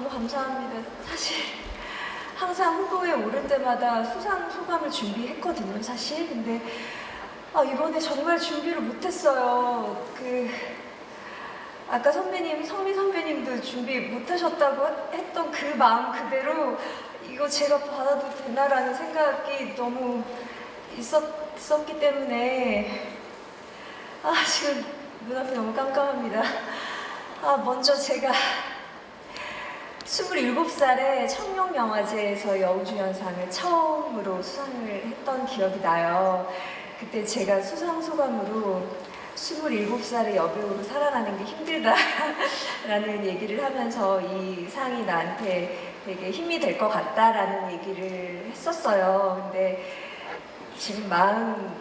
너무 감사합니다. 사실 항상 후보에 오를 때마다 수상 소감을 준비했거든요, 사실. 근데 아, 이번에 정말 준비를 못했어요. 그 아까 선배님, 성미 선배님도 준비 못하셨다고 했던 그 마음 그대로 이거 제가 받아도 되나라는 생각이 너무 있었기 때문에 아 지금 눈앞이 너무 깜깜합니다. 아 먼저 제가 27살에 청룡영화제에서 여우주연상을 처음으로 수상을 했던 기억이 나요. 그때 제가 수상 소감으로 27살의 여배우로 살아가는 게 힘들다라는 얘기를 하면서 이 상이 나한테 되게 힘이 될 것 같다라는 얘기를 했었어요. 근데 지금 마음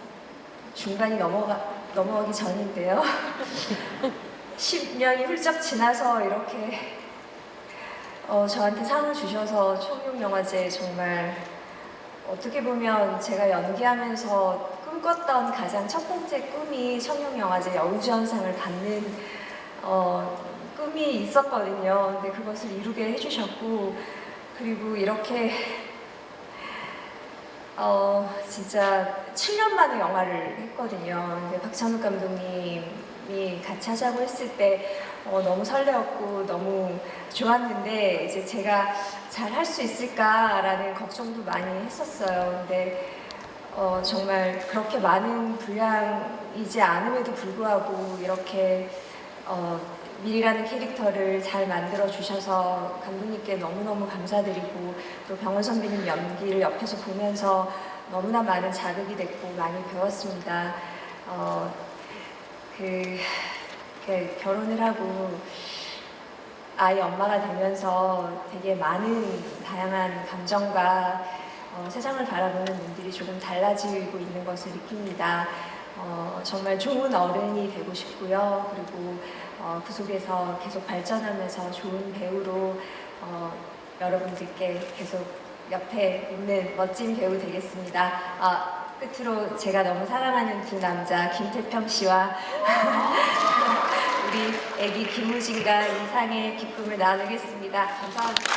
중반이 넘어가, 넘어가기 전인데요. 10년이 훌쩍 지나서 이렇게 어, 저한테 상을 주셔서 청룡영화제 정말 어떻게 보면 제가 연기하면서 꿈꿨던 가장 첫 번째 꿈이 청룡영화제 여우주연상을 받는 어, 꿈이 있었거든요. 근데 그것을 이루게 해주셨고 그리고 이렇게 어, 진짜 7년 만에 영화를 했거든요. 근데 박찬욱 감독님 이 같이 하자고 했을 때 어, 너무 설레었고 너무 좋았는데 이제 제가 잘 할 수 있을까라는 걱정도 많이 했었어요. 근데 어, 정말 그렇게 많은 분량이지 않음에도 불구하고 이렇게 어, 밀이라는 캐릭터를 잘 만들어 주셔서 감독님께 너무너무 감사드리고 또 병원 선배님 연기를 옆에서 보면서 너무나 많은 자극이 됐고 많이 배웠습니다. 어, 그, 그 결혼을 하고 아이 엄마가 되면서 되게 많은 다양한 감정과 어, 세상을 바라보는 눈들이 조금 달라지고 있는 것을 느낍니다. 어, 정말 좋은 어른이 되고 싶고요. 그리고 어, 그 속에서 계속 발전하면서 좋은 배우로 어, 여러분들께 계속 옆에 있는 멋진 배우 되겠습니다. 아, 끝으로 제가 너무 사랑하는 두 남자 김태평 씨와 우리 애기 김우진과 인상의 기쁨을 나누겠습니다. 감사합니다.